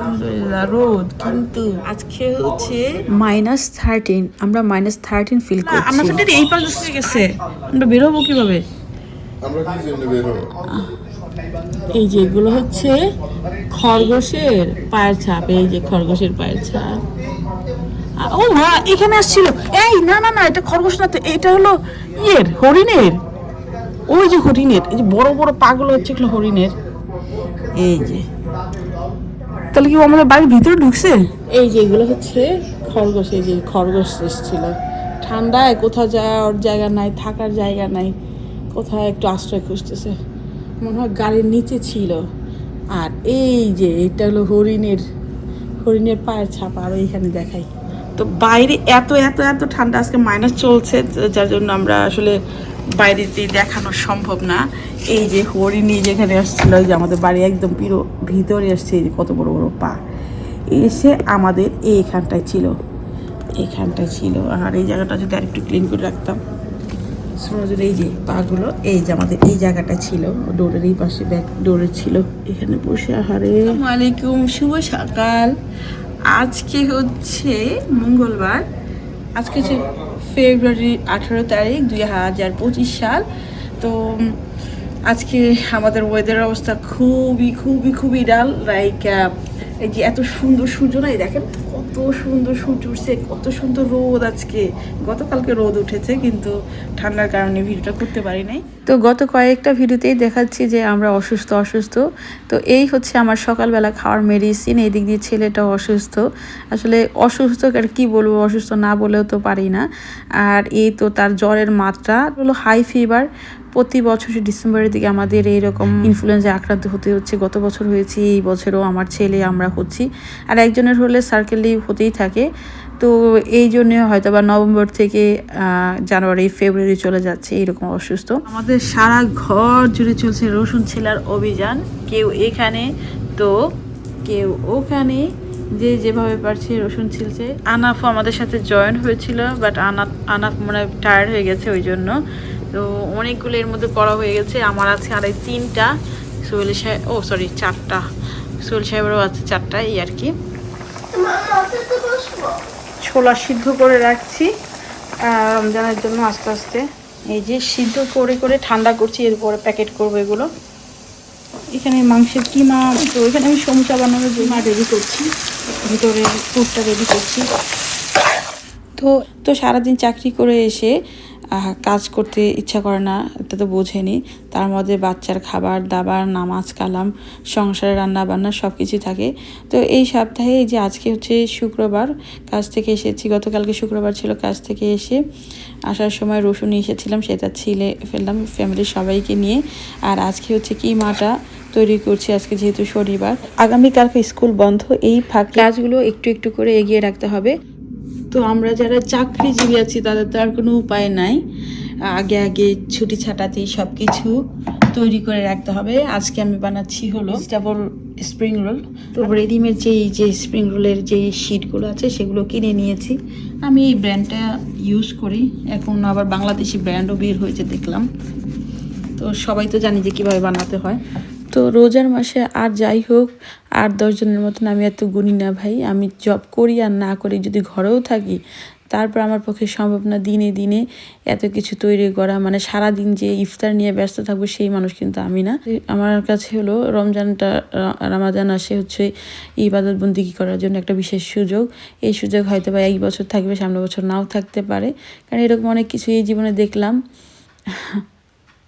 আলহামদুলিল্লাহ রোদ কিন্তু আজকে হচ্ছে মাইনাস থার্টিন আমরা মাইনাস থার্টিন ফিল না, আমরা তো এই পাশ দিয়ে গেছে। আমরা বেরোবো কীভাবে? আমরা কি জন্য বের হব? এই যে এগুলো হচ্ছে খরগোশের পায়ের ছাপ এই যে খরগোশের পায়ের ছাপ। ও মা এখানে আসছিল। এই না না না এটা খরগোশ না তো এটা হলো ইয়ের হরিণের। ওই যে হরিণের এই যে বড় বড় পাগুলো হচ্ছে এগুলো হরিণের। এই যে। তাহলে কি আমাদের বাড়ির ভিতরে ঢুকছে? এই যে এগুলো হচ্ছে খরগোশ, এই যে খরগোশ এসেছিল। ঠান্ডায় কোথাও যাওয়ার জায়গা নাই, থাকার জায়গা নাই কোথায় একটু আশ্রয় খুঁজতেছে। মনে হয় গাড়ির নিচে ছিল। আর এই যে এটা হলো হরিণের হরিণের পায়ের ছাপ, আর এইখানে দেখাই। তো বাইরে এত এত এত ঠান্ডা আজকে মাইনাস চলছে, যার জন্য আমরা আসলে বাইরেতে দেখানো সম্ভব না। এই যে হরিণী যেখানে আসছিল যে আমাদের বাড়ি একদম পিরো ভিতরে আসছে, এই যে কত বড় বড় পা। এসে আমাদের এইখানটায় ছিল এইখানটায় ছিল। আর এই জায়গাটা যদি আরেকটু ক্লিন করে রাখতাম সমাজের এই যে পাগুলো, এই যে আমাদের এই জায়গাটা ছিল, ডোরের এই পাশে ব্যাক ডোরে ছিল। এখানে বসে, আহারে। ওয়ালাইকুম শুভ সকাল। আজকে হচ্ছে মঙ্গলবার। আজকে হচ্ছে ফেব্রুয়ারি আঠেরো তারিখ, দুই হাজার পঁচিশ সাল। তো আজকে আমাদের ওয়েদারের অবস্থা খুবই খুবই খুবই ডাল লাইক এই যে এত সুন্দর সূর্য নাই, দেখেন? কত সুন্দর সূর্য উঠছে কত সুন্দর রোদ আজকে। গতকালকে রোদ উঠেছে কিন্তু ঠান্ডার কারণে ভিডিওটা করতে পারি নাই। তো গত কয়েকটা ভিডিওতেই দেখাচ্ছি যে আমরা অসুস্থ অসুস্থ। তো এই হচ্ছে আমার সকালবেলা খাওয়ার মেডিসিন এই দিক দিয়ে ছেলেটাও অসুস্থ। আসলে অসুস্থ আর কি বলব অসুস্থ না বলেও তো পারি না। আর এই তো তার জ্বরের মাত্রা হলো হাই ফিভার প্রতি বছর ডিসেম্বরের দিকে আমাদের এইরকম ইনফ্লুয়েঞ্জা আক্রান্ত হতে হচ্ছে। গত বছর হয়েছে এই বছরও আমার ছেলে আমরা হচ্ছি। আর একজনের হলে সার্কেলই হতেই থাকে। তো এই জন্য হয়তো বা নভেম্বর থেকে জানুয়ারি, ফেব্রুয়ারি চলে যাচ্ছে এরকম অসুস্থ। আমাদের সারা ঘর জুড়ে চলছে রসুন ছেলার অভিযান। কেউ এখানে, তো কেউ ওখানে, যে যেভাবে পারছে রসুন ছিলছে। আনাফও আমাদের সাথে জয়েন হয়েছিল বাট আনাফ আনাফ মনে হয় টায়ার্ড হয়ে গেছে ওই জন্য। তো অনেকগুলো এর মধ্যে করা হয়ে গেছে। আমার আছে আর এই তিনটা, সোহেল সাহেব ও সরি চারটা। সোহেল সাহেবেরও আছে চারটা এই আর কি। ছোলা সিদ্ধ করে রাখছি। রমজানের জন্য আস্তে আস্তে এই যে সিদ্ধ করে করে ঠান্ডা করছি এরপরে প্যাকেট করব এগুলো। এখানে মাংসের কিমা, তো এখানে আমি সমুচা বানানোর জন্য রেডি করছি। ভিতরে পুরটা রেডি করছি। তো তো সারাদিন চাকরি করে এসে কাজ করতে ইচ্ছা করে না, এটা তো বোঝেনি। তার মধ্যে বাচ্চার খাবার, দাবার, নামাজ, কালাম সংসারে রান্না বান্না সব কিছু থাকে। তো এই সপ্তাহে এই যে আজকে হচ্ছে শুক্রবার, কাজ থেকে এসেছি, গতকালকে শুক্রবার ছিল কাজ থেকে এসে আসার সময় রসুন এসেছিলাম, সেটা ছিলে ফেললাম ফ্যামিলির সবাইকে নিয়ে। আর আজকে হচ্ছে কি মাটা তৈরি করছি, আজকে যেহেতু শনিবার। আগামীকালকে স্কুল বন্ধ, এই ফাঁক কাজগুলো একটু একটু করে এগিয়ে রাখতে হবে। তো আমরা যারা চাকরিজীবী আছি তাদের তো আর কোনো উপায় নাই। আগে আগে ছুটি ছাটাতেই সব কিছু তৈরি করে রাখতে হবে। আজকে আমি বানাচ্ছি হলো ডাবল স্প্রিং রোল তো রেডিমেড যে যে স্প্রিং রোলের যে শিটগুলো আছে সেগুলো কিনে নিয়েছি। আমি এই ব্র্যান্ডটা ইউজ করি। এখন আবার বাংলাদেশি ব্র্যান্ডও বের হয়েছে দেখলাম। তো সবাই তো জানি যে কীভাবে বানাতে হয়। তো রোজার মাসে আর যাই হোক আট দশজনের মতন আমি এত গুনি না ভাই। আমি জব করি আর না করি যদি ঘরেও থাকি, তারপর আমার পক্ষে সম্ভব না দিনে দিনে এত কিছু তৈরি করা। মানে সারা দিন যে ইফতার নিয়ে ব্যস্ত থাকব সেই মানুষ কিন্তু আমি না। আমার কাছে হলো রমজানটা রামাজান আসে হচ্ছে ইবাদত বন্দিগি করার জন্য একটা বিশেষ সুযোগ। এই সুযোগ হয়তো বা এই বছর থাকবে সামনে বছর নাও থাকতে পারে। কারণ এরকম অনেক কিছু এই জীবনে দেখলাম।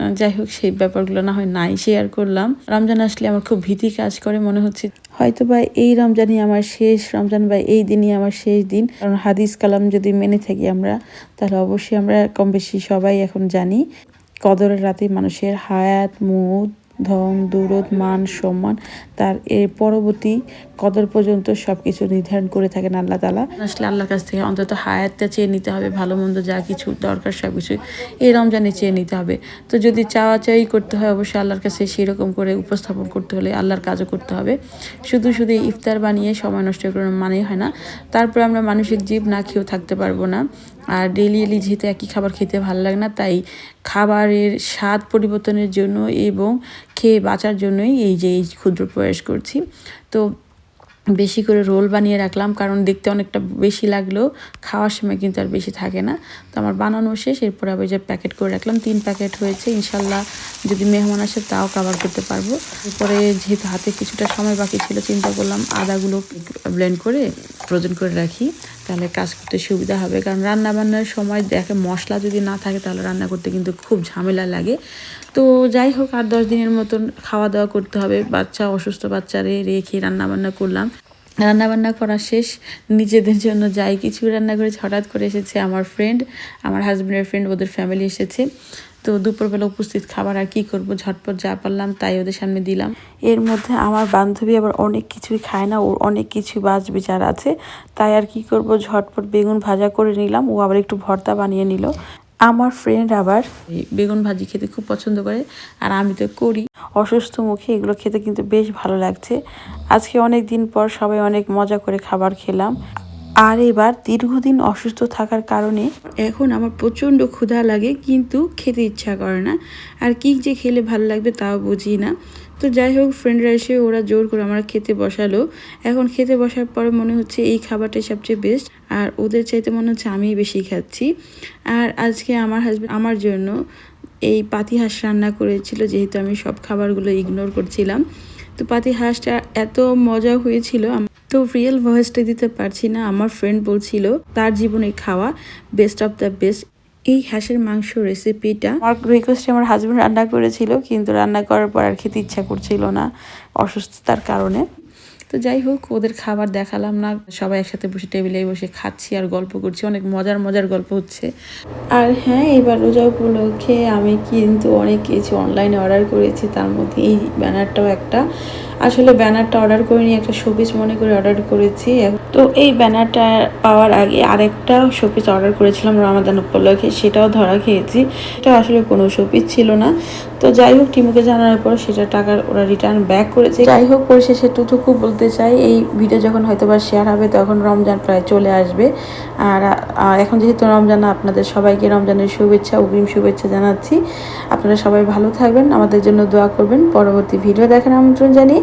যাই হোক, সেই ব্যাপারগুলো না হয় নাই শেয়ার করলাম। রমজান আসলে আমার খুব ভীতি কাজ করে মনে হচ্ছে। হয়তো বা এই রমজানই আমার শেষ, রমজান বা এই দিনই আমার শেষ দিন। কারণ হাদিস কালাম যদি মেনে থাকি আমরা, তাহলে অবশ্যই আমরা কম বেশি সবাই এখন জানি, কদরের রাতে মানুষের হায়াত মুদ ধন, দৌলত, মান, সম্মান, তার এর পরবর্তী কদর পর্যন্ত সব কিছু নির্ধারণ করে থাকেন আল্লাহ তালা আসলে আল্লাহর কাছ থেকে অন্তত হায়াতটা চেয়ে নিতে হবে, ভালো মন্দ যা কিছু দরকার সব কিছু এই রমজানে চেয়ে নিতে হবে। তো যদি চাওয়া চাই করতে হয়, অবশ্যই আল্লাহর কাছে সেরকম করে উপস্থাপন করতে হলে আল্লাহর কাজও করতে হবে। শুধু শুধু ইফতার বানিয়ে সময় নষ্ট করার মানেই হয় না। তারপরে আমরা মানসিক জীব না খেয়েও থাকতে পারব না। আর ডেলি ডেলি যেহেতু একই খাবার খেতে ভালো লাগে না, তাই খাবারের স্বাদ পরিবর্তনের জন্য এবং খেয়ে বাঁচার জন্যই এই যে এই ক্ষুদ্র প্রয়াস করছি। তো বেশি করে রোল বানিয়ে রাখলাম, কারণ দেখতে অনেকটা বেশি লাগলেও খাওয়ার সময় কিন্তু আর বেশি থাকে না। তো আমার বানানো শেষ, এরপর আবার যে প্যাকেট করে রাখলাম, তিন প্যাকেট হয়েছে, ইনশাল্লাহ যদি মেহমান আসে তাও কাভার করতে পারব। এরপরে যেহেতু হাতে কিছুটা সময় বাকি ছিল, চিন্তা করলাম আদাগুলো ব্লেন্ড করে ফ্রোজেন করে রাখি। তাহলে কাজ করতে সুবিধা হবে। কারণ রান্না বান্নার সময় দেখে মশলা যদি না থাকে, তাহলে রান্না করতে কিন্তু খুব ঝামেলা লাগে। তো যাই হোক, আর দশ দিনের মতন খাওয়া দাওয়া করতে হবে। বাচ্চা, অসুস্থ বাচ্চারে রেখে রান্না বান্না করলাম। রান্না বান্না করা শেষ। নিজেদের জন্য যাই কিছু রান্না করেছি হঠাৎ করে এসেছে আমার ফ্রেন্ড আমার হাজব্যান্ডের ফ্রেন্ড ওদের ফ্যামিলি এসেছে। তো দুপুরবেলা উপস্থিত খাবার আর কি করব? ঝটপট যা পারলাম তাই ওদের সামনে দিলাম। এর মধ্যে আমার বান্ধবী আবার অনেক কিছুই খায় না ওর অনেক কিছু বাজ বিচার আছে। তাই আর কি করব? ঝটপট বেগুন ভাজা করে নিলাম ও আবার একটু ভর্তা বানিয়ে নিল। আমার ফ্রেন্ড আবার বেগুন ভাজি খেতে খুব পছন্দ করে আর আমি তো করি। অসুস্থ মুখে এগুলো খেতে কিন্তু বেশ ভালো লাগছে। আজকে অনেক দিন পর সবাই অনেক মজা করে খাবার খেলাম। আর এবার দীর্ঘদিন অসুস্থ থাকার কারণে এখন আমার প্রচণ্ড ক্ষুধা লাগে, কিন্তু খেতে ইচ্ছা করে না। আর কি যে খেলে ভালো লাগবে তাও বুঝি না। তো যাই হোক ফ্রেন্ডরা এসে ওরা জোর করে আমার খেতে বসালো। এখন খেতে বসার পরে মনে হচ্ছে এই খাবারটাই সবচেয়ে বেস্ট আর ওদের চাইতে মনে হচ্ছে আমিই বেশি খাচ্ছি। আর আজকে আমার হাজব্যান্ড আমার জন্য এই পাতি হাঁস রান্না করেছিল, যেহেতু আমি সব খাবারগুলো ইগনোর করছিলাম। তো পাতি হাঁসটা এত মজা হয়েছিল তো রিয়েল ভয়েসটা দিতে পারছি না। আমার ফ্রেন্ড বলছিল তার জীবনে খাওয়া বেস্ট অফ দ্য বেস্ট এই হাঁসের মাংস রেসিপিটা আমার রিকোয়েস্টে আমার হাজব্যান্ড রান্না করেছিল কিন্তু রান্না করার পর আর খেতে ইচ্ছা করছিল না অসুস্থতার কারণে। তো যাই হোক ওদের খাবার দেখালাম না। সবাই একসাথে বসে টেবিলে বসে খাচ্ছি আর গল্প করছি। অনেক মজার মজার গল্প হচ্ছে। আর হ্যাঁ এবার রোজা উপলক্ষে আমি কিন্তু অনেক কিছু অনলাইনে অর্ডার করেছি। তার মধ্যে এই ব্যানারটাও একটা। আসলে ব্যানারটা অর্ডার করিনি, একটা শোপিস মনে করে অর্ডার করেছি। তো এই ব্যানারটা পাওয়ার আগে আরেকটা শোপিস অর্ডার করেছিলাম রমাদান উপলক্ষে, সেটাও ধরা খেয়েছি। এটা আসলে কোনো শোপিস ছিল না। তো যাই হোক, টিমুকে জানানোর পর সেটা টাকার ওরা রিটার্ন ব্যাক করেছে। যাই হোক, পরিশেষে টুটুকু বলতে চাই, এই ভিডিও যখন হয়তো বা শেয়ার হবে, তখন রমজান প্রায় চলে আসবে। আর এখন যেহেতু রমজান, আপনাদের সবাইকে রমজানের শুভেচ্ছা, অগ্রিম শুভেচ্ছা জানাচ্ছি। আপনারা সবাই ভালো থাকবেন, আমাদের জন্য দোয়া করবেন। পরবর্তী ভিডিও দেখার আমন্ত্রণ জানিয়ে